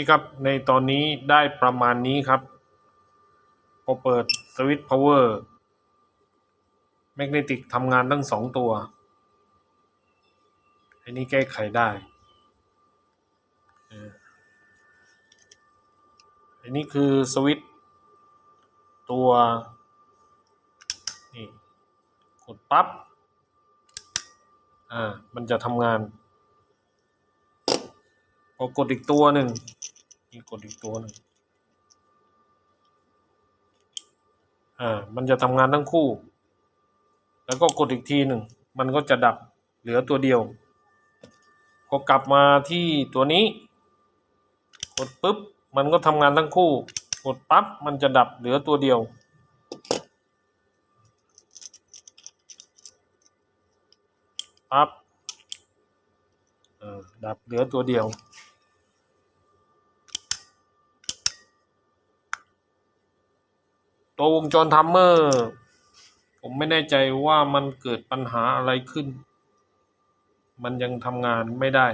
นี่ครับในตอนนี้ได้ประมาณนี้ครับ พอเปิดสวิตช์พาวเวอร์แมกเนติกทำงานทั้งสองตัว อันนี้แก้ไขได้อออันนี้คือสวิตช์ตัว นี่ กดปั๊บ อ่า มันจะทำงานพอกดอีกตัวหนึ่ง นี่กดอีกตัวหนึ่งอ่า มันจะทำงานทั้งคู่ แล้วก็กดอีกทีหนึ่ง มันก็จะดับเหลือตัวเดียวพอกลับมาที่ตัวนี้ กดปุ๊บ มันก็ทำงานทั้งคู่ กดปั๊บ มันจะดับเหลือตัวเดียว ปั๊บดับเหลือตัวเดียว ตัววงจรทัมเมอร์ ผมไม่แน่ใจว่ามันเกิดปัญหาอะไรขึ้น มันยังทำงานไม่ได้